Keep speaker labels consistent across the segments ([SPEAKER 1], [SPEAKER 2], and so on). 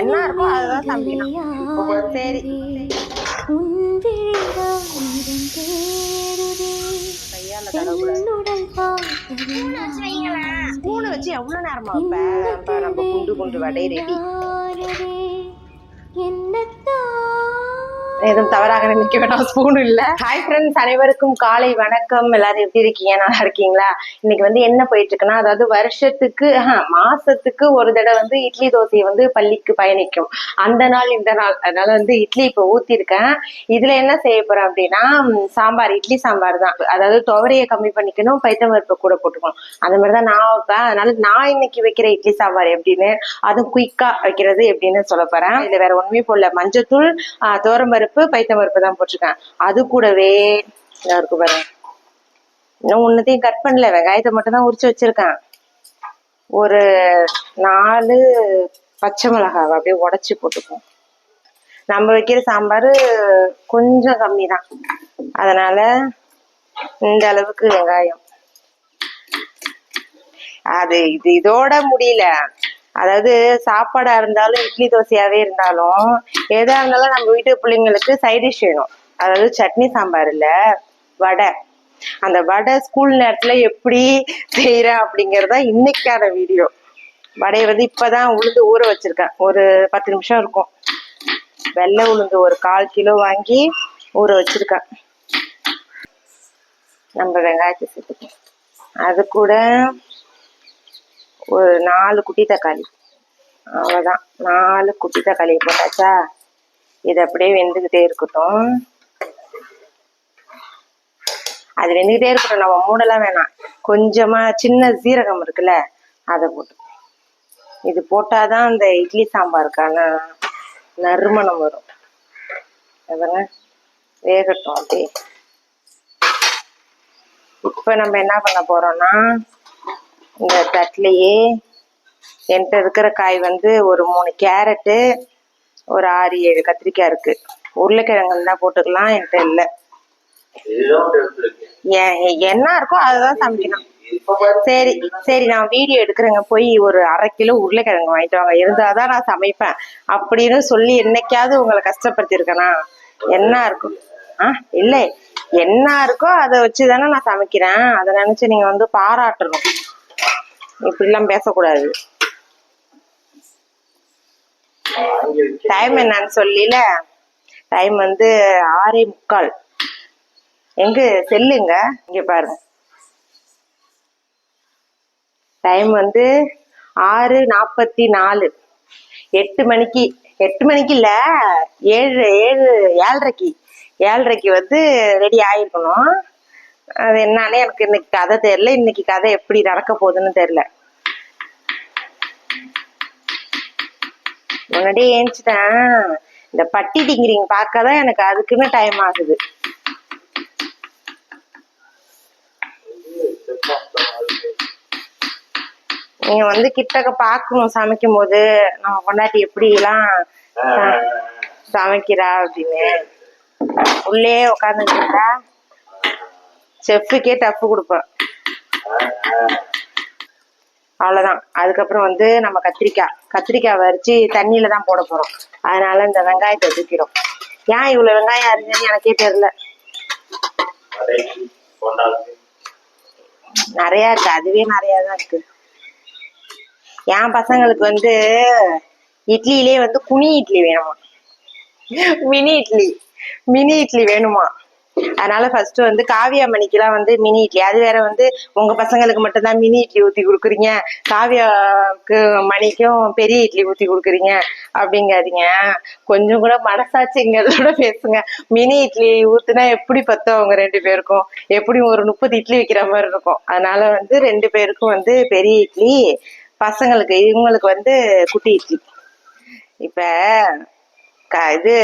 [SPEAKER 1] என்ன இருக்கோ அதுதான் தம்பி சரி பூனை வச்சு எவ்வளவு நேரமா வைப்ப நம்ம குண்டு குண்டு வடை எதுவும் தவறாக நினைக்க வேண்டாம் ஸ்பூன் இல்ல ஹாய் ஃப்ரெண்ட்ஸ் அனைவருக்கும் காலை வணக்கம் எல்லாரும் எப்படி இருக்கீங்க நல்லா இருக்கீங்களா இன்னைக்கு வந்து என்ன போயிட்டு இருக்குன்னா அதாவது வருஷத்துக்கு மாசத்துக்கு ஒரு தடவை வந்து இட்லி தோசை வந்து பள்ளிக்கு பயணிக்கும் அந்த நாள் இந்த நாள் அதனால வந்து இட்லி இப்போ ஊத்திருக்கேன் இதுல என்ன செய்ய போறேன் அப்படின்னா சாம்பார் இட்லி சாம்பார் தான் அதாவது துவரையை கம்மி பண்ணிக்கணும் பைத்தம் பருப்பு கூட போட்டுக்கணும் அந்த மாதிரிதான் நான் வைப்பேன் அதனால நான் இன்னைக்கு வைக்கிற இட்லி சாம்பார் எப்படின்னு அதுவும் குயிக்கா வைக்கிறது எப்படின்னு சொல்ல போறேன் இது வேற ஒண்ணுமே போடல மஞ்சத்தூள் தோரம்பருப்பு பருப்பு பைத்தம் பருப்பு தான் போட்டிருக்கேன் அது கூடவே இதாக இருக்கு பாருங்க இன்னும் ஒன்றத்தையும் கட் பண்ணல வெங்காயத்தை மட்டும் தான் உரிச்சு வச்சிருக்கேன் ஒரு நாலு பச்சை மிளகாவை அப்படியே உடச்சி போட்டுப்போம் நம்ம வைக்கிற சாம்பார் கொஞ்சம் கம்மி தான் அதனால இந்த அளவுக்கு வெங்காயம் அது இது இதோட முடியல அதாவது சாப்பாடா இருந்தாலும் இட்லி தோசையாவே இருந்தாலும் எதா இருந்தாலும் நம்ம வீட்டு பிள்ளைங்களுக்கு சைடிஷ் வேணும் அதாவது சட்னி சாம்பார் இல்ல வடை அந்த வடை ஸ்கூல் நேரத்துல எப்படி செய்யற அப்படிங்கறதா இன்னைக்கான வீடியோ வடையை வந்து இப்பதான் உளுந்து ஊற வச்சிருக்கேன் ஒரு பத்து நிமிஷம் இருக்கும் வெள்ளை உளுந்து ஒரு கால் கிலோ வாங்கி ஊற வச்சிருக்கேன் நம்ம வெங்காயத்தை சேர்த்துக்கோ அது கூட ஒரு நாலு குட்டி தக்காளி அவ்வளோதான் நாலு குட்டி தக்காளி போட்டாச்சா இது அப்படியே வெந்துக்கிட்டே இருக்கட்டும் அது வெந்துக்கிட்டே இருக்கட்டும் நம்ம மூடலாம் வேணாம் கொஞ்சமாக சின்ன சீரகம் இருக்குல்ல அதை போட்டு இது போட்டால் தான் அந்த இட்லி சாம்பாருக்கான நறுமணம் வரும் அதெல்லாம் வேகட்டும் அப்படியே இப்போ நம்ம என்ன பண்ண போகிறோம்னா இந்த தட்லையே என்கிட்ட இருக்கிற காய் வந்து ஒரு மூணு கேரட்டு ஒரு ஆறு ஏழு கத்திரிக்காய் இருக்கு உருளைக்கிழங்கு தான் போட்டுக்கலாம் என்கிட்ட இல்லை என்ன இருக்கோ அதுதான் சமைக்கணும் சரி சரி நான் வீடியோ எடுக்கிறேங்க போய் ஒரு அரை கிலோ உருளைக்கிழங்கு வாங்கிட்டு வாங்க இருந்தாதான் நான் சமைப்பேன் அப்படின்னு சொல்லி என்னைக்காவது உங்களை கஷ்டப்படுத்திருக்கேனா என்ன இருக்கும் ஆ இல்லை என்ன இருக்கோ அதை வச்சு தானே நான் சமைக்கிறேன் அதை நினச்சி நீங்கள் வந்து பாராட்டணும் இப்படிலாம் பேசக்கூடாது டைம் என்னன்னு சொல்லல டைம் வந்து ஆறே முக்கால் எங்க செல்லுங்க இங்க பாருங்க டைம் வந்து ஆறு நாற்பத்தி நாலு எட்டு மணிக்கு எட்டு மணிக்கு இல்ல ஏழு ஏழு ஏழரைக்கு ஏழரைக்கு வந்து ரெடி ஆயிருக்கணும் அது என்னன்னு எனக்கு இன்னைக்கு கதை தெரியல இன்னைக்கு கதை எப்படி நடக்க போகுதுன்னு தெரியல முன்னாடி ஏஞ்சிட்டேன் இந்த பட்டி டிங்கிறீங்க பார்க்கதான் எனக்கு அதுக்குன்னு டைம் ஆகுது நீங்க வந்து கிட்டக்க பாக்கணும் சமைக்கும் போது நம்ம கொண்டாட்டி எப்படி எல்லாம் சமைக்கிறா அப்படின்னு உள்ளே உட்காந்துக்கிறா செஃப்புக்கே டஃப் கொடுப்பேன் அவ்வளோதான் அதுக்கப்புறம் வந்து நம்ம கத்திரிக்காய் கத்திரிக்காய் வரைச்சி தண்ணியில தான் போட போகிறோம் அதனால இந்த வெங்காயத்தை தூக்கிறோம் ஏன் இவ்வளோ வெங்காயம் அரிஞ்சேன்னு எனக்கே தெரில நிறையா இருக்கு அதுவே நிறையா தான் இருக்கு என் பசங்களுக்கு வந்து இட்லியிலே வந்து குனி இட்லி வேணுமா மினி இட்லி மினி இட்லி வேணுமா அதனால ஃபர்ஸ்ட் வந்து காவியா மணிக்கெல்லாம் வந்து மினி இட்லி அது வேற வந்து உங்க பசங்களுக்கு மட்டும்தான் மினி இட்லி ஊத்தி கொடுக்குறீங்க காவியாவுக்கு மணிக்கும் பெரிய இட்லி ஊத்தி கொடுக்குறீங்க அப்படிங்காதீங்க கொஞ்சம் கூட மனசாட்சிங்கிறதோட பேசுங்க மினி இட்லி ஊத்துனா எப்படி பத்தும் அவங்க ரெண்டு பேருக்கும் எப்படி ஒரு முப்பது இட்லி வைக்கிற மாதிரி இருக்கும் அதனால வந்து ரெண்டு பேருக்கும் வந்து பெரிய இட்லி பசங்களுக்கு இவங்களுக்கு வந்து குட்டி இட்லி இப்ப இது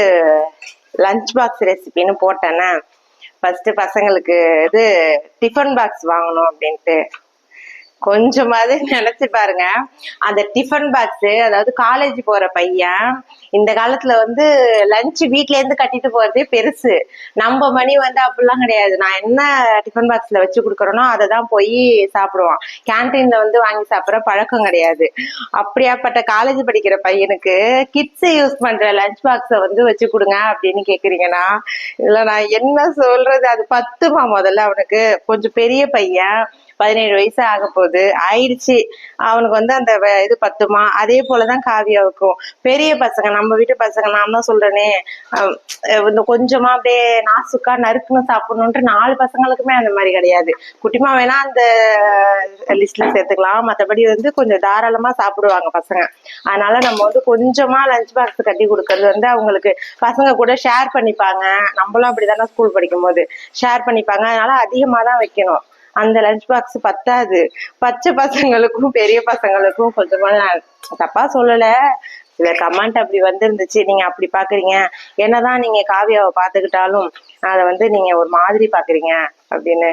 [SPEAKER 1] லஞ்ச் பாக்ஸ் ரெசிபின்னு போட்டேன்னா ஃபர்ஸ்ட் பசங்களுக்கு இது டிஃபன் பாக்ஸ் வாங்கணும் அப்படின்ட்டு கொஞ்சமாவது நினைச்சு பாருங்க அந்த டிஃபன் பாக்ஸ் அதாவது காலேஜ் போற பையன் இந்த காலத்துல வந்து லஞ்ச் வீட்ல இருந்து கட்டிட்டு போறதே பெருசு நம்ம மணி வந்து அப்படிலாம் கிடையாது நான் என்ன டிஃபன் பாக்ஸ்ல வச்சு கொடுக்குறேனோ அதை தான் போய் சாப்பிடுவான் கேன்டீன்ல வந்து வாங்கி சாப்பிட்ற பழக்கம் கிடையாது அப்படியாப்பட்ட காலேஜ் படிக்கிற பையனுக்கு கிட்ஸ் யூஸ் பண்ற லஞ்ச் பாக்ஸை வந்து வச்சு கொடுங்க அப்படின்னு கேக்குறீங்கன்னா இல்ல நான் என்ன சொல்றது அது பத்துமா முதல்ல அவனுக்கு கொஞ்சம் பெரிய பையன் பதினேழு வயசு ஆக போகுது ஆயிடுச்சு அவனுக்கு வந்து அந்த இது பத்துமா அதே போலதான் காவியாவுக்கும் பெரிய பசங்க நம்ம வீட்டு பசங்க நான் தான் சொல்றேனே இந்த கொஞ்சமா அப்படியே நாசுக்கா நறுக்குன்னு சாப்பிடணும்ன்ட்டு நாலு பசங்களுக்குமே அந்த மாதிரி கிடையாது குட்டிமா வேணா அந்த லிஸ்ட்ல சேர்த்துக்கலாம் மற்றபடி வந்து கொஞ்சம் தாராளமா சாப்பிடுவாங்க பசங்க அதனால நம்ம வந்து கொஞ்சமா லஞ்ச் பாக்ஸ் கட்டி கொடுக்கறது வந்து அவங்களுக்கு பசங்க கூட ஷேர் பண்ணிப்பாங்க நம்மளும் அப்படிதானே ஸ்கூல் படிக்கும் போது ஷேர் பண்ணிப்பாங்க அதனால அதிகமா தான் வைக்கணும் அந்த லஞ்ச் பாக்ஸ் பத்தாது பச்சை பசங்களுக்கும் பெரிய பசங்களுக்கும் கொஞ்சமா நான் தப்பா சொல்லல இந்த கமெண்ட் அப்படி வந்திருந்துச்சு நீங்க அப்படி பாக்குறீங்க என்னதான் நீங்க காவியாவை பாத்துக்கிட்டாலும் அதை வந்து நீங்க ஒரு மாதிரி பாக்குறீங்க அப்படின்னு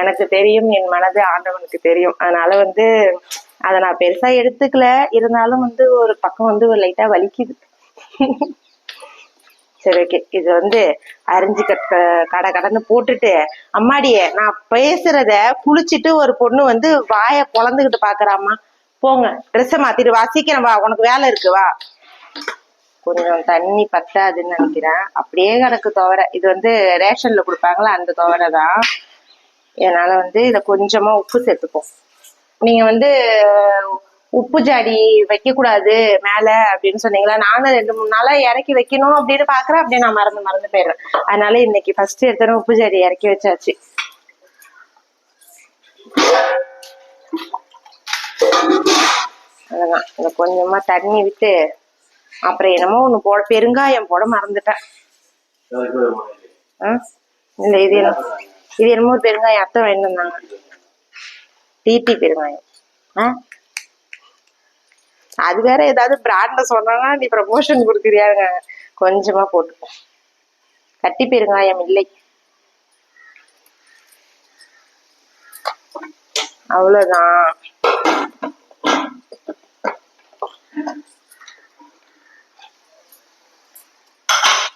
[SPEAKER 1] எனக்கு தெரியும் என் மனது ஆண்டவனுக்கு தெரியும் அதனால வந்து அதை நான் பெருசா எடுத்துக்கல இருந்தாலும் வந்து ஒரு பக்கம் வந்து ஒரு லைட்டா வலிக்குது சரி ஓகே இது வந்து அரிஞ்சு கட்ட கடை கடந்து போட்டுட்டு அம்மாடியே நான் பேசுறத குளிச்சுட்டு ஒரு பொண்ணு வந்து வாய பொழந்துகிட்டு பாக்குறாம்மா போங்க ட்ரெஸ்ஸை மாத்திட்டு வா சீக்கிரம் வா உனக்கு வேலை இருக்கு வா கொஞ்சம் தண்ணி பத்தாதுன்னு நினைக்கிறேன் அப்படியே எனக்கு துவரை இது வந்து ரேஷன்ல கொடுப்பாங்களா அந்த துவரை தான் என்னால வந்து இதை கொஞ்சமா உப்பு சேர்த்துப்போம் நீங்க வந்து உப்பு ஜாடி வைக்கக்கூடாது மேல அப்படின்னு சொன்னீங்களா நானும் ரெண்டு மூணு நாளா இறக்கி வைக்கணும் அப்படின்னு பாக்குறேன் அப்படியே நான் மறந்து மறந்து போயிடுறேன் அதனால இன்னைக்கு ஃபர்ஸ்ட் எடுத்தோன்னே உப்பு ஜாடி இறக்கி வச்சாச்சு அதுதான் கொஞ்சமா தண்ணி விட்டு அப்புறம் என்னமோ ஒண்ணு போட பெருங்காயம் போட மறந்துட்டேன் ஆ இல்லை இது என்ன இது என்னமோ பெருங்காயம் அத்தை தாங்க டிபி பெருங்காயம் ஆ அது வேற ஏதாவது பிராண்ட்ல சொன்னா நீ ப்ரமோஷன் கொடுக்குறியாங்க கொஞ்சமா போட்டு கட்டி பெருங்காயம் இல்லை அவ்வளோதான்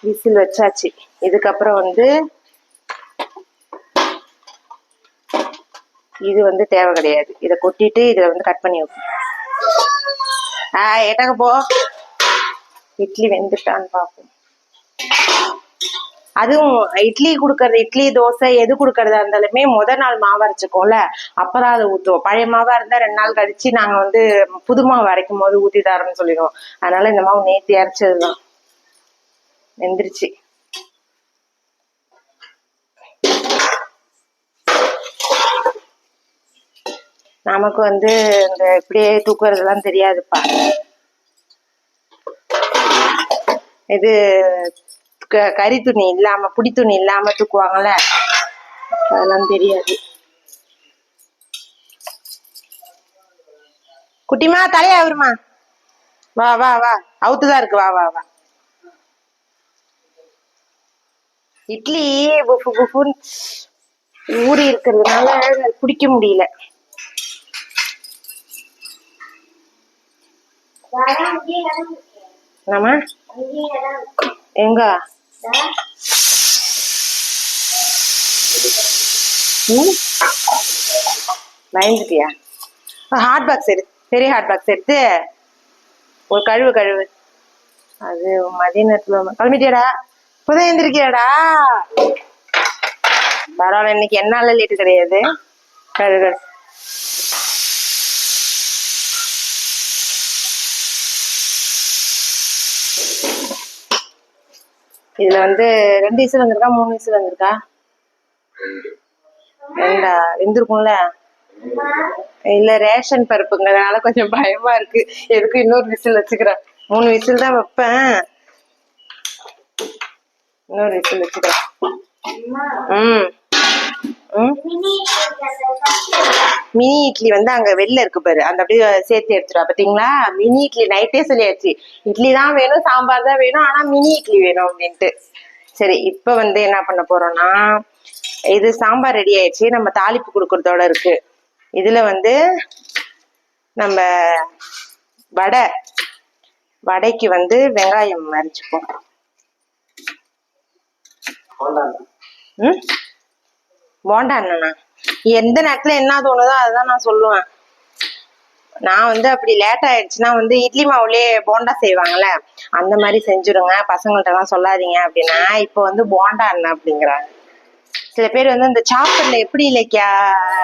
[SPEAKER 1] விசில் வச்சாச்சு இதுக்கப்புறம் வந்து இது வந்து தேவை கிடையாது இதை கொட்டிட்டு இதில் வந்து கட் பண்ணி வைப்போம் ఆ ఎటక இட்லி வெந்துட்டான்னு பாப்போம் அதுவும் இட்லி குடுக்கறது இட்லி தோசை எது குடுக்கறதா இருந்தாலுமே முத நாள் மாவு அரைச்சிக்கோல அப்பதான் அதை ஊத்துவோம் பழைய மாவா இருந்தா ரெண்டு நாள் கழிச்சு நாங்க வந்து புது மாவு அரைக்கும் போது ஊத்தி தரோம்னு சொல்லிடுவோம் அதனால இந்த மாவு நேத்தி அரைச்சதுதான் வெந்துருச்சு நமக்கு வந்து இந்த இப்படியே தூக்குறதுலாம் தெரியாதுப்பா இது கறி துணி இல்லாம புடி துணி இல்லாம தூக்குவாங்கல்ல அதெல்லாம் தெரியாது குட்டிமா வருமா வா வா வா அவுத்துதான் இருக்கு வா வா வா இட்லி புஃபு புஃபுன்னு ஊறி இருக்கிறதுனால குடிக்க முடியல என்னம்மா எங்க பயந்துட்டியா ஹார்ட் பாக்ஸ் எடு பெரிய ஹார்ட் பாக்ஸ் எடுத்து ஒரு கழுவு கழுவு அது மதிய நேரத்தில் கிளம்பிட்டியாடா இப்போதான் எழுந்திருக்கியாடா பரவாயில்ல இன்னைக்கு என்னால லேட்டு கிடையாது கழுவு இதுல வந்து ரெண்டு விசில் வந்திருக்கா மூணு விசில் வந்திருக்கா ரெண்டா இருந்திருக்கும்ல இல்ல ரேஷன் பருப்புங்கிறதுனால கொஞ்சம் பயமா இருக்கு எதுக்கு இன்னொரு விசில் வச்சுக்கிறேன் மூணு விசில் தான் வைப்பேன் இன்னொரு விசில் வச்சுக்கிறேன் ம் மினி இட்லி வந்து அங்க வெளில இருக்கு பாரு அந்த அப்படியே சேர்த்து எடுத்துருவா பாத்தீங்களா மினி இட்லி நைட்டே சொல்லியாச்சு இட்லி தான் வேணும் சாம்பார் தான் வேணும் ஆனா மினி இட்லி வேணும் அப்படின்ட்டு சரி இப்ப வந்து என்ன பண்ண போறோம்னா இது சாம்பார் ரெடி ஆயிடுச்சு நம்ம தாளிப்பு கொடுக்கறதோட இருக்கு இதுல வந்து நம்ம வடை வடைக்கு வந்து வெங்காயம் அரைச்சிப்போம் ம் போண்டா என்னண்ணா எந்த நேரத்துல என்ன தோணுதோ அதுதான் நான் சொல்லுவேன் நான் வந்து அப்படி லேட் ஆயிடுச்சுன்னா வந்து இட்லி மாவுலயே போண்டா செய்வாங்கல்ல அந்த மாதிரி செஞ்சிருங்க பசங்கள்ட்ட எல்லாம் சொல்லாதீங்க அப்படின்னா இப்போ வந்து போண்டா என்ன அப்படிங்கிறாங்க சில பேர் வந்து இந்த சாப்பர்ல எப்படி இலக்கியா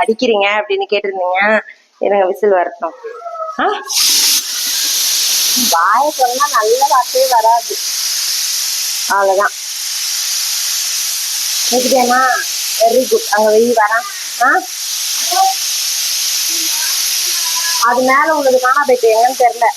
[SPEAKER 1] அடிக்கிறீங்க அப்படின்னு கேட்டிருந்தீங்க எனக்கு விசில் வரட்டும் வாய சொன்னா நல்ல வார்த்தையே வராது அவ்வளவுதான் வெரி குட் அங்க வெயி வரேன் அது மேல உள்ளது காணா போயிட்டு எங்கன்னு தெரியல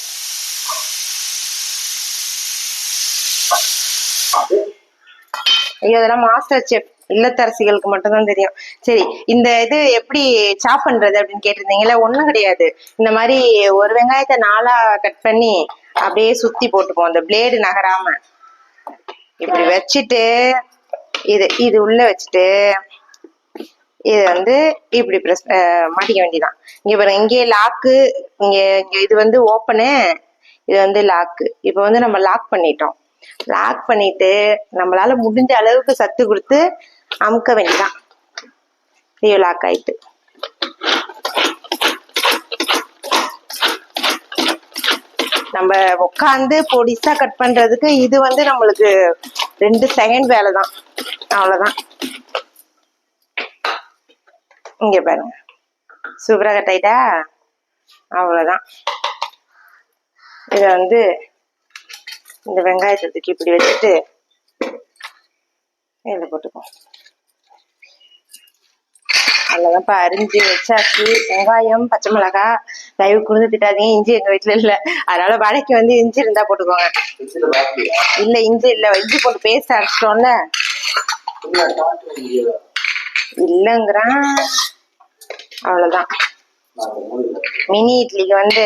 [SPEAKER 1] ஐயோ அதெல்லாம் மாஸ்டர் செஃப் இல்லத்தரசிகளுக்கு மட்டும்தான் தெரியும் சரி இந்த இது எப்படி சாப் பண்றது அப்படின்னு கேட்டிருந்தீங்களா ஒன்றும் கிடையாது இந்த மாதிரி ஒரு வெங்காயத்தை நாளா கட் பண்ணி அப்படியே சுத்தி போட்டுப்போம் அந்த பிளேடு நகராம இப்படி வச்சுட்டு இது இது உள்ள வச்சுட்டு இது வந்து இப்படி ப்ரெஸ் மாட்டிக்க வேண்டியதான் இங்க பாருங்க இங்கே லாக்கு இங்க இங்க இது வந்து ஓப்பனு இது வந்து லாக்கு இப்போ வந்து நம்ம லாக் பண்ணிட்டோம் லாக் பண்ணிட்டு நம்மளால முடிஞ்ச அளவுக்கு சத்து கொடுத்து அமுக்க வேண்டிதான் ஐயோ லாக் ஆயிட்டு நம்ம உட்காந்து பொடிசா கட் பண்றதுக்கு இது வந்து நம்மளுக்கு ரெண்டு செகண்ட் வேலை தான் அவ்வளவுதான் இங்கே பாருங்க சூப்பராக கட்டாயிட்டா அவ்வளோதான் இதை வந்து இந்த வெங்காயத்தை தூக்கி இப்படி வச்சுட்டு இதில் போட்டுக்குவோம் இப்போ அரிஞ்சு வச்சாச்சு வெங்காயம் பச்சை மிளகா தயவு குருந்து திட்டாதீங்க இஞ்சி எங்கள் வீட்டில் இல்லை அதனால வடைக்கு வந்து இஞ்சி இருந்தால் போட்டுக்கோங்க இல்லை இஞ்சி இல்லை இஞ்சி போட்டு பேச அரைச்சிட்டோம்ல இல்லைங்கிறான் அவ்வளவுதான் மினி இட்லிக்கு வந்து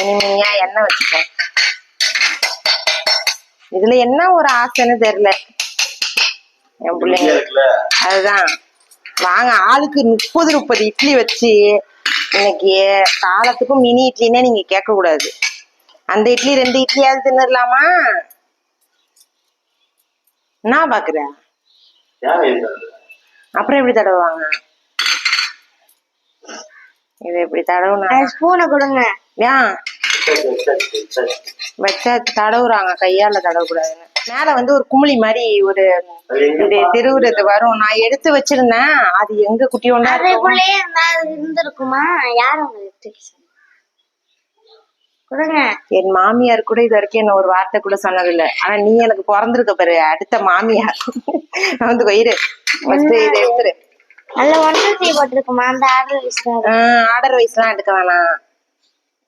[SPEAKER 1] மினி மினியா எண்ணெய் வச்சுட்டேன் இதுல என்ன ஒரு ஆசைன்னு தெரியல என் பிள்ளைங்க அதுதான் வாங்க ஆளுக்கு முப்பது முப்பது இட்லி வச்சு இன்னைக்கு காலத்துக்கும் மினி இட்லினே நீங்க கேட்க கூடாது அந்த இட்லி ரெண்டு இட்லியாவது தின்னுடலாமா என்ன பாக்குற அப்புறம் எப்படி தடவுவாங்க இது எப்படி தடவுனா
[SPEAKER 2] ஸ்பூனை கொடுங்க
[SPEAKER 1] ஏன் வச்சா தடவுறாங்க கையால தடவக்கூடாதுன்னு மேல வந்து ஒரு குமிழி மாதிரி ஒரு இது திருவுறது வரும் நான் எடுத்து வச்சிருந்தேன் அது எங்க குட்டி
[SPEAKER 2] ஒன்னா இருந்திருக்குமா யாரும்
[SPEAKER 1] என் மாமியார் கூட இது வரைக்கும் என்ன ஒரு வார்த்தை கூட சொன்னதில்ல ஆனா நீ எனக்கு பிறந்திருக்க பாரு அடுத்த மாமியார் வந்து வயிறு எடுத்துரு
[SPEAKER 2] ஒன்று போட்டிருக்குமா அந்த ஆர்டர் வைஸ்
[SPEAKER 1] ஆர்டர் வைஸ் எல்லாம் எடுக்க வேணாம்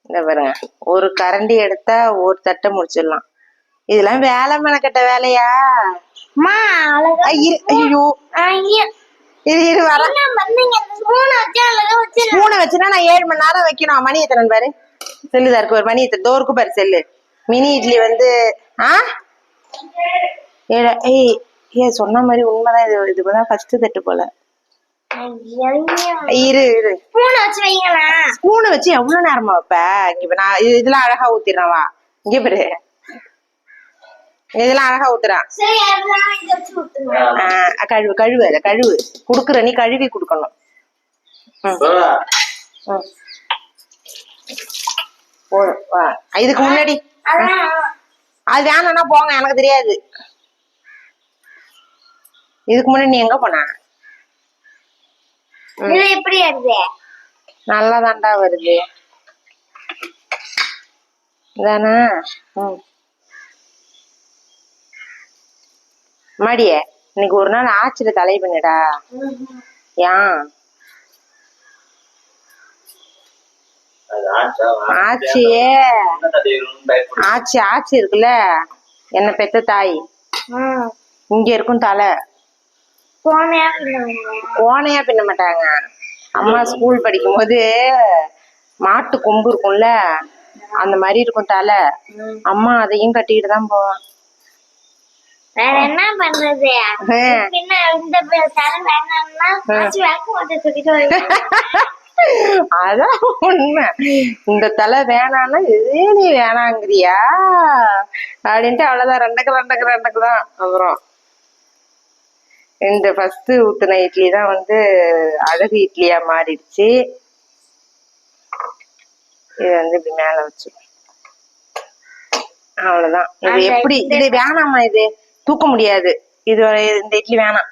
[SPEAKER 1] இந்த பாரு ஒரு கரண்டி எடுத்தா ஒரு தட்டை முடிச்சிடலாம் இதெல்லாம் வேலை மெனக்கட்ட வேலையா ஐயோ இது இது வர ஸ்பூனை நான் ஏழு மணி நேரம் வைக்கணும் மணி எத்தனை பாரு செல்லுதா இருக்கு ஒரு மணி டோருக்கு பாரு செல்லு மினி இட்லி வந்து ஆ ஏய் ஏ சொன்ன மாதிரி உண்மைதான் இது இதுதான் ஃபர்ஸ்ட் தட்டு போல இரு இரு
[SPEAKER 2] ஸ்பூன் வச்சு வைங்களா
[SPEAKER 1] ஸ்பூன் வச்சு எவ்வளவு நேரமா வைப்ப இங்க நான் இதெல்லாம் அழகா ஊத்திடுறேன் வா இங்க பாரு இதெல்லாம் அழகா ஊத்துறான் கழுவு கழுவு கழுவு குடுக்குற நீ கழுவி குடுக்கணும் இதுக்கு முன்னாடி அது வேணும்னா போங்க எனக்கு தெரியாது இதுக்கு முன்னாடி நீ எங்க போன
[SPEAKER 2] எப்படி வருது
[SPEAKER 1] நல்லா தாண்டா வருது தானா மாடிய இன்னைக்கு ஒரு நாள் ஆச்சுல தலை பண்ணிடா ஏன் ஆச்சியே ஆச்சி ஆச்சி இருக்குல்ல என்ன பெத்த தாய் இங்க இருக்கும் தலை கோனையா பின்ன மாட்டாங்க அம்மா ஸ்கூல் படிக்கும் போது மாட்டு கொம்பு இருக்கும்ல அந்த மாதிரி இருக்கும் தலை அம்மா அதையும் கட்டிக்கிட்டு தான் போவான்
[SPEAKER 2] வேற என்ன பண்றது பின்ன இந்த தலை வேணாம்னா
[SPEAKER 1] அதான் உண்மை இந்த தலை வேணான்னா எதே நீ வேணாங்கிறியா அப்படின்ட்டு அவ்வளவுதான் ரெண்டுக்கு ரெண்டுக்கு ரெண்டுக்கு தான் அப்புறம் இந்த ஃபஸ்ட்டு ஊத்துன இட்லி தான் வந்து அழகு இட்லியா மாறிடுச்சு இது வந்து இப்படி மேல வச்சு அவ்வளோதான் இது எப்படி இது வேணாமா இது தூக்க முடியாது இது இந்த இட்லி வேணாம்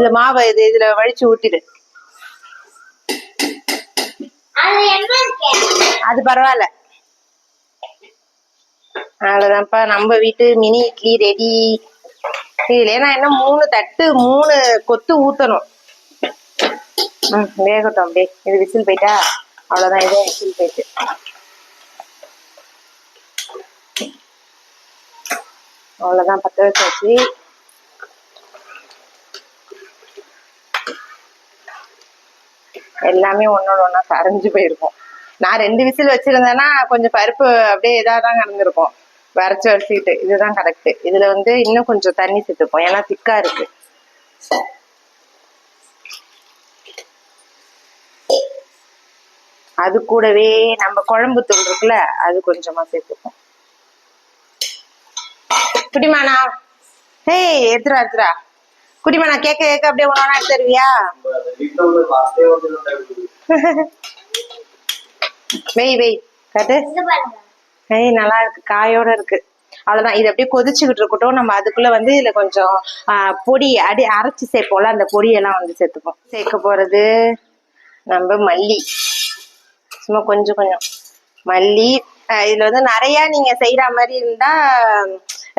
[SPEAKER 1] இது மாவை இது இதுல வழிச்சு ஊற்றிடு அது பரவாயில்ல அவ்வளோதான்ப்பா நம்ம வீட்டு மினி இட்லி ரெடி இல்லையா நான் என்ன மூணு தட்டு மூணு கொத்து ஊத்தணும் ம் வேகட்டும் அப்படியே இது விசில் போயிட்டா அவ்வளோதான் இதே விசில் போயிட்டு அவ்வளோதான் பற்ற வச்சாச்சு எல்லாமே ஒன்னோட ஒன்றா கரைஞ்சு போயிருக்கும் நான் ரெண்டு விசில் வச்சிருந்தேன்னா கொஞ்சம் பருப்பு அப்படியே இதாக தான் கலந்துருக்கும் வரைச்சு வரைச்சிக்கிட்டு இதுதான் கரெக்ட் இதுல வந்து இன்னும் கொஞ்சம் தண்ணி சேர்த்துப்போம் ஏன்னா திக்கா இருக்கு அது கூடவே நம்ம குழம்பு தூள் இருக்குல்ல அது கொஞ்சமா சேர்த்துப்போம் பிடிமாண்ணா ஏய் எடுத்துரா எடுத்துரா குடிமா நான் கேட்க கேட்க அப்படியே ஒன்று எடுத்து தருவியா வெய் வெய் கட்டு நல்லா இருக்கு காயோட இருக்கு அவ்வளோதான் இது அப்படியே கொதிச்சுக்கிட்டு இருக்கட்டும் நம்ம அதுக்குள்ள வந்து இதுல கொஞ்சம் பொடி அடி அரைச்சு சேர்ப்போம்ல அந்த பொடியெல்லாம் வந்து சேர்த்துப்போம் சேர்க்க போறது நம்ம மல்லி சும்மா கொஞ்சம் கொஞ்சம் மல்லி இதுல வந்து நிறைய நீங்க செய்யற மாதிரி இருந்தா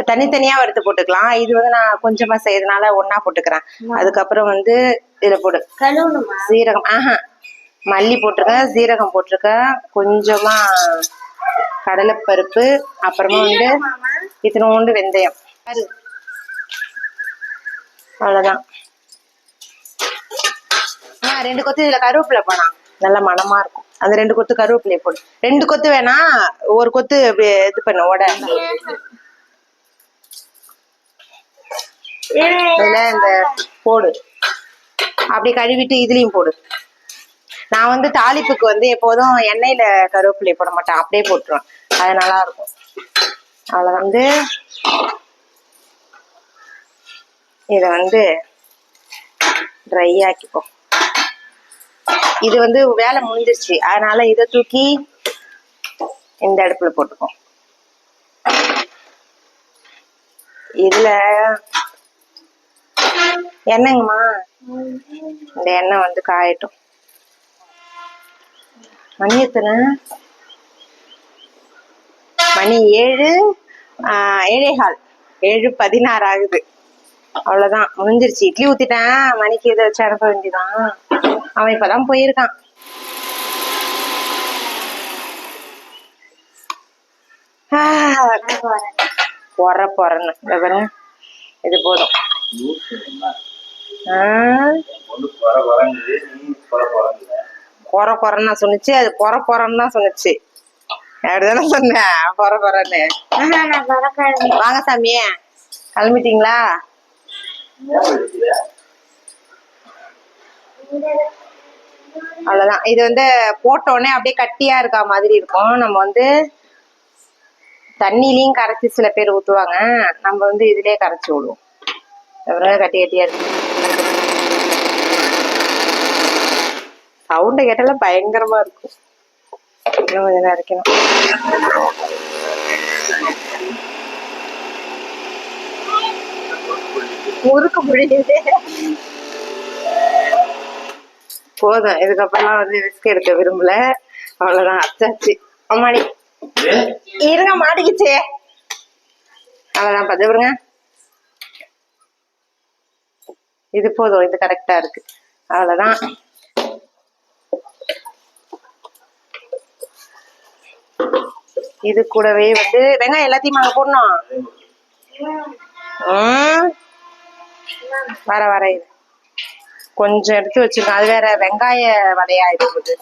[SPEAKER 1] தனித்தனியா வறுத்து போட்டுக்கலாம் இது வந்து நான் கொஞ்சமா செய்யறதுனால ஒன்னா போட்டுக்கிறேன் அதுக்கப்புறம் வந்து இதுல போடு சீரகம் ஆஹா மல்லி போட்டிருக்கேன் சீரகம் போட்டிருக்கேன் கொஞ்சமா கடலைப்பருப்பு அப்புறமா வந்து இத்தினோண்டு வெந்தயம் அவ்வளவுதான் ஆஹ் ரெண்டு கொத்து இதுல கருவேப்பிலை போனா நல்ல மனமா இருக்கும் அந்த ரெண்டு கொத்து கருவேப்பிலையை போடு ரெண்டு கொத்து வேணா ஒரு கொத்து இது பண்ண உட இந்த போடு அப்படி கழுவிட்டு இதுலயும் போடு நான் வந்து தாளிப்புக்கு வந்து எப்போதும் எண்ணெயில கருவேப்பிலை போட மாட்டேன் அப்படியே போட்டுருவேன் அது நல்லா இருக்கும் அதுல வந்து இத வந்து ட்ரை ஆக்கிப்போம் இது வந்து வேலை முடிஞ்சிருச்சு அதனால இதை தூக்கி இந்த அடுப்புல போட்டுப்போம் இதுல எண்ணெய்ங்கம்மா இந்த எண்ணெய் வந்து காயட்டும் மணி எத்தனை மணி ஏழு ஏழேகால் ஏழு பதினாறு ஆகுது அவ்வளோதான் முடிஞ்சிருச்சு இட்லி ஊற்றிட்டேன் மணிக்கு இதை வச்சு அனுப்ப வேண்டியதான் அவன் இப்போதான் போயிருக்கான் பொற பொறன்னு இது போதும் குறை குறைன்னா சொன்னிச்சு அது குறை குறைன்னு தான் சொன்னிச்சு அப்படிதானே சொன்னேன் குறை குறைன்னு வாங்க சாமியே கிளம்பிட்டீங்களா அவ்வளோதான் இது வந்து போட்டோடனே அப்படியே கட்டியா இருக்கா மாதிரி இருக்கும் நம்ம வந்து தண்ணிலையும் கரைச்சி சில பேர் ஊற்றுவாங்க நம்ம வந்து இதுலேயே கரைச்சி விடுவோம் எவ்வளோ கட்டி கட்டியா இருக்கு சவுண்ட கேட்டாலும் பயங்கரமா இருக்கும் இன்னும் கொஞ்சம் முடியுது போதும் இதுக்கப்புறம்லாம் வந்து ரிஸ்க் எடுக்க விரும்பல அவ்வளவுதான் அச்சாச்சு அம்மாடி இருங்க மாட்டிக்கிச்சே அவ்வளவுதான் பார்த்து விடுங்க இது போதும் இது கரெக்டா இருக்கு அவ்வளவுதான் இது கூடவே வந்து வெங்காயம் எல்லாத்தையும் அங்க போடணும் வர வர இது கொஞ்சம் எடுத்து வச்சிருக்கோம் அது வேற வெங்காய வடையா இருக்குது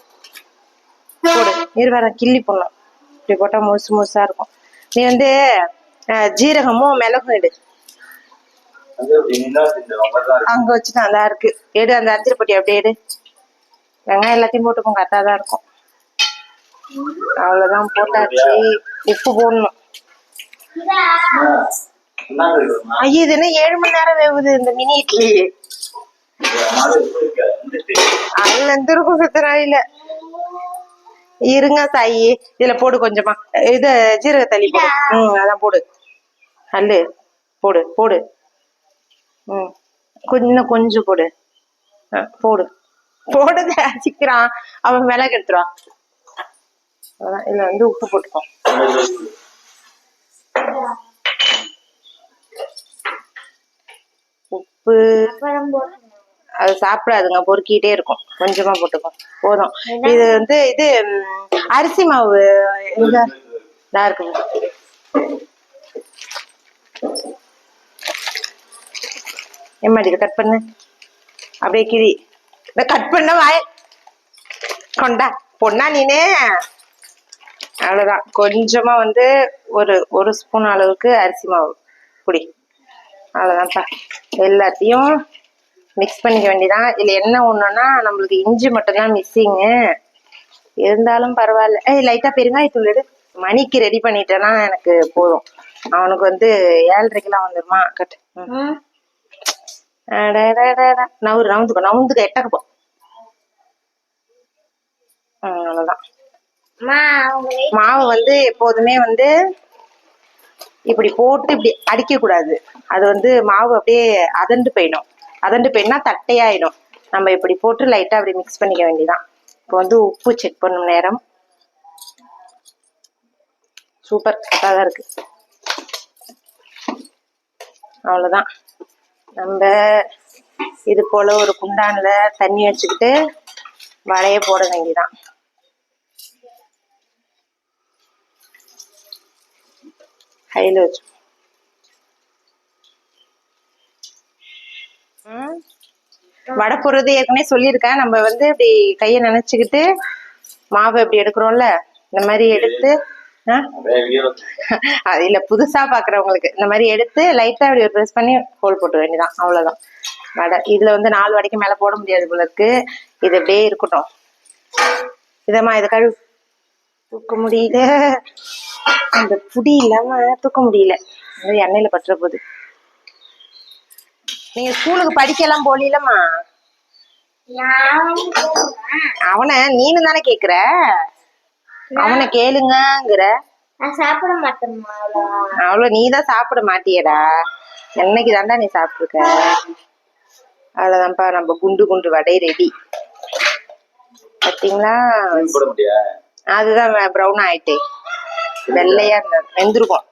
[SPEAKER 1] போடு நீர் வேற கிள்ளி போடலாம் இப்படி போட்டா முழுசு முழுசா இருக்கும் நீ வந்து ஜீரகமும் மிளகும் எடு அங்க வச்சுட்டு நல்லா இருக்கு எடு அந்த அஞ்சிரப்பட்டி அப்படியே எடு வெங்காயம் எல்லாத்தையும் போட்டுக்கும் கரெக்டா தான் இருக்கும் அவ்வளவுதான் போட்டாச்சு உப்பு போடணும் ஐயோ இது என்ன ஏழு மணி நேரம் வேகுது இந்த மினி இட்லி அதுல இருந்து இருக்கும் சுத்தராயில இருங்க சாயி இதுல போடு கொஞ்சமா இது ஜீரக தள்ளி போடு ம் அதான் போடு அல்லு போடு போடு ம் கொஞ்சம் கொஞ்சம் போடு போடு போடுது அசிக்கிறான் அவன் மிளகு எடுத்துருவான் அவ்வளோதான் இதில் வந்து உப்பு போட்டுக்கோம் உப்பு அது சாப்பிடாதுங்க பொறுக்கிட்டே இருக்கும் கொஞ்சமா போட்டுக்கும் போதும் இது வந்து இது அரிசி மாவு இதா இருக்குங்க ஏமாடி கட் பண்ணு அப்படியே கிரி இதை கட் பண்ண வாய் கொண்டா பொண்ணா நீனே அவ்வளோதான் கொஞ்சமாக வந்து ஒரு ஒரு ஸ்பூன் அளவுக்கு அரிசி மாவு பொடி அவ்வளோதான்ப்பா எல்லாத்தையும் மிக்ஸ் பண்ணிக்க வேண்டியதான் இதில் என்ன ஒன்றுன்னா நம்மளுக்கு இஞ்சி மட்டும்தான் மிஸ்ஸிங்கு இருந்தாலும் பரவாயில்ல ஏய் லைட்டாக பெருங்காயத்தூள் தூள் மணிக்கு ரெடி பண்ணிட்டேன்னா எனக்கு போதும் அவனுக்கு வந்து ஏழரைக்கெல்லாம் வந்துடுமா கட்டு நவுரு நவுந்துக்கோ நவுந்துக்க எட்டக்கப்போ அவ்வளோதான் மாவு வந்து எப்போதுமே வந்து இப்படி போட்டு இப்படி அடிக்க கூடாது அது வந்து மாவு அப்படியே அதண்டு போயிடும் அதண்டு போயிடும்னா தட்டையாயிடும் நம்ம இப்படி போட்டு லைட்டா அப்படி மிக்ஸ் பண்ணிக்க வேண்டியதான் இப்போ வந்து உப்பு செக் பண்ணும் நேரம் சூப்பர் கரெக்டாக இருக்கு அவ்வளோதான் நம்ம இது போல ஒரு குண்டானில் தண்ணி வச்சுக்கிட்டு வளைய போட வேண்டியதான் హైలో வடப்புறது ஏற்கனவே சொல்லியிருக்கேன் நம்ம வந்து இப்படி கையை நினைச்சுக்கிட்டு மாவு இப்படி எடுக்கிறோம்ல இந்த மாதிரி எடுத்து அது இல்ல புதுசா பாக்குறவங்களுக்கு இந்த மாதிரி எடுத்து லைட்டா இப்படி ப்ரெஸ் பண்ணி ஹோல் போட்டு வேண்டியதான் அவ்வளவுதான் வடை இதுல வந்து நாலு வடைக்கு மேல போட முடியாது போல இருக்கு இது அப்படியே இருக்கட்டும் இதம்மா இது கழு தூக்க முடியல அந்த புடி இல்லாம தூக்க முடியல எண்ணெயில பற்ற போகுது நீங்க ஸ்கூலுக்கு படிக்கலாம் போலீலம்மா அவனை நீனு தானே கேக்குற அவனை கேளுங்கங்கிற
[SPEAKER 2] சாப்பிட மாட்டேன்
[SPEAKER 1] அவ்வளவு நீதான் சாப்பிட மாட்டியடா என்னைக்கு தாண்டா நீ சாப்பிட்டுருக்க அவ்வளவுதான்ப்பா நம்ம குண்டு குண்டு வடை ரெடி பாத்தீங்களா அதுதான் ப்ரௌன் ஆயிட்டே வெள்ளையா இருந்தது வெந்திருக்கும்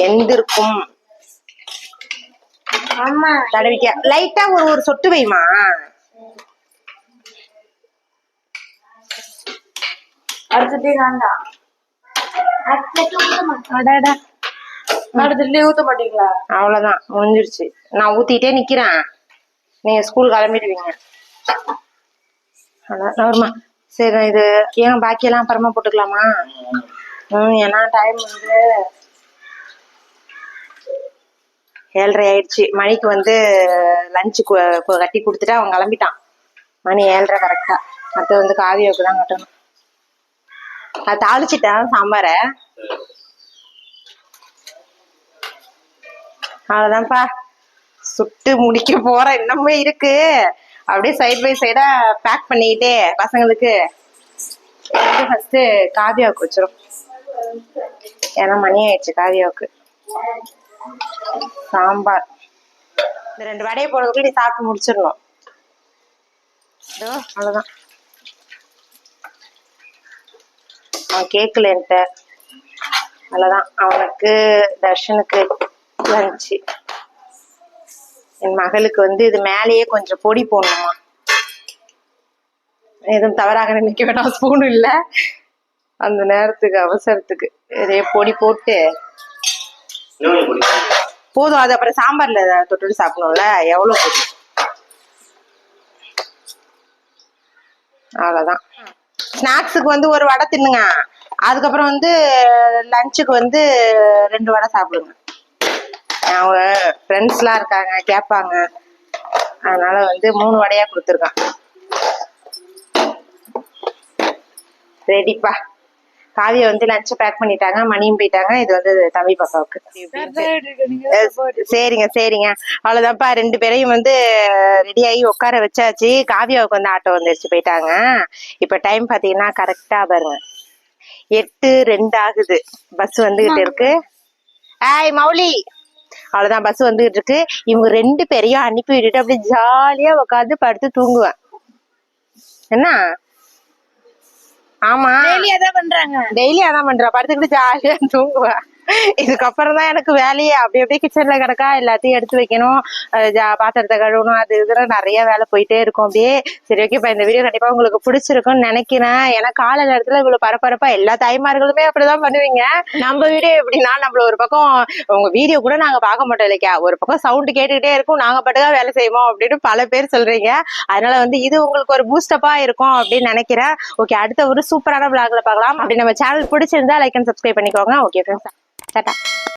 [SPEAKER 1] வெந்திருக்கும் தடவிக்க லைட்டா ஒரு ஒரு சொட்டு வைமா
[SPEAKER 2] அடுத்ததே தாண்டா அடுத்ததுலயே ஊத்த மாட்டீங்களா
[SPEAKER 1] அவ்வளவுதான் முடிஞ்சிருச்சு நான் ஊத்திட்டே நிக்கிறேன் நீங்க ஸ்கூல் கிளம்பிடுவீங்க அதான் சரி இது ஏன் பாக்கியெல்லாம் அப்புறமா போட்டுக்கலாமா ம் ஏன்னா டைம் வந்து ஏழரை ஆயிடுச்சு மணிக்கு வந்து லஞ்சு கட்டி கொடுத்துட்டு அவன் கிளம்பிட்டான் மணி ஏழரை கரெக்டா மத்த வந்து காவியோக்கு தான் கட்டணும் அது தாளிச்சிட்டேன் சாம்பார அவ்வளோதான்ப்பா சுட்டு முடிக்க போற இன்னமே இருக்கு அப்படியே சைட் பை சைடா பேக் பண்ணிக்கிட்டே பசங்களுக்கு ஃபர்ஸ்ட் காவியாவுக்கு வச்சிரும் ஏன்னா மணி ஆயிடுச்சு காவியாவுக்கு சாம்பார் இந்த ரெண்டு வடையை போறதுக்குள்ள நீ சாப்பிட்டு முடிச்சிடணும் அவ்வளவுதான் அவன் கேக்கல என்கிட்ட அவ்வளோதான் அவனுக்கு தர்ஷனுக்கு லஞ்சு என் மகளுக்கு வந்து இது மேலேயே கொஞ்சம் பொடி போடணுமா எதுவும் தவறாக நினைக்க வேண்டாம் ஸ்பூனும் இல்லை அந்த நேரத்துக்கு அவசரத்துக்கு இதே பொடி போட்டு போதும் அது அப்புறம் சாம்பார்ல தொட்டு சாப்பிடணும்ல எவ்வளோ பொடி அவ்வளோதான் ஸ்நாக்ஸுக்கு வந்து ஒரு வடை தின்னுங்க அதுக்கப்புறம் வந்து லஞ்சுக்கு வந்து ரெண்டு வடை சாப்பிடுங்க அவங்க ஃப்ரெண்ட்ஸ்லாம் இருக்காங்க கேட்பாங்க அதனால வந்து மூணு வடையாக கொடுத்துருக்கான் ரெடிப்பா காவியை வந்து லஞ்ச் பேக் பண்ணிட்டாங்க மணியும் போயிட்டாங்க இது வந்து தம்பி பக்காவுக்கு சரிங்க சரிங்க அவ்வளோதான்ப்பா ரெண்டு பேரையும் வந்து ரெடியாகி உட்கார வச்சாச்சு காவியாவுக்கு வந்து ஆட்டோ வந்துருச்சு போயிட்டாங்க இப்போ டைம் பார்த்தீங்கன்னா கரெக்டாக பாருங்க எட்டு ரெண்டு ஆகுது பஸ் வந்துகிட்டு இருக்கு ஆய் மௌலி அவ்வளவுதான் பஸ் வந்துகிட்டு இருக்கு இவங்க ரெண்டு பேரையும் அனுப்பி விட்டுட்டு அப்படியே ஜாலியா உட்காந்து படுத்து தூங்குவேன் என்ன ஆமா டெய்லி அதான் பண்றாங்க டெய்லி அதான் பண்றா படுத்துக்கிட்டு ஜாலியா தூங்குவேன் இதுக்கப்புறம் தான் எனக்கு வேலையே அப்படி அப்படியே கிச்சன்ல கிடக்கா எல்லாத்தையும் எடுத்து வைக்கணும் பாத்திரத்தை கழுவணும் அது இதுல நிறைய வேலை போயிட்டே இருக்கும் அப்படியே சரி ஓகே இப்போ இந்த வீடியோ கண்டிப்பா உங்களுக்கு பிடிச்சிருக்கும்னு நினைக்கிறேன் ஏன்னா கால நேரத்துல இவ்வளவு பரபரப்பா எல்லா தாய்மார்களுமே அப்படிதான் பண்ணுவீங்க நம்ம வீடியோ எப்படின்னா நம்மள ஒரு பக்கம் உங்க வீடியோ கூட நாங்க பார்க்க மாட்டோம் இல்லைக்கா ஒரு பக்கம் சவுண்ட் கேட்டுக்கிட்டே இருக்கும் நாங்க பாட்டுக்கா வேலை செய்வோம் அப்படின்னு பல பேர் சொல்றீங்க அதனால வந்து இது உங்களுக்கு ஒரு பூஸ்டப்பா இருக்கும் அப்படின்னு நினைக்கிறேன் ஓகே அடுத்த ஒரு சூப்பரான பிளாக்ல பார்க்கலாம் அப்படி நம்ம சேனல் பிடிச்சிருந்தா லைக் அண்ட் சப்ஸ்கிரைப் பண்ணிக்கோங்க ஓகே ஃப்ரெண்ட்ஸ் টাটা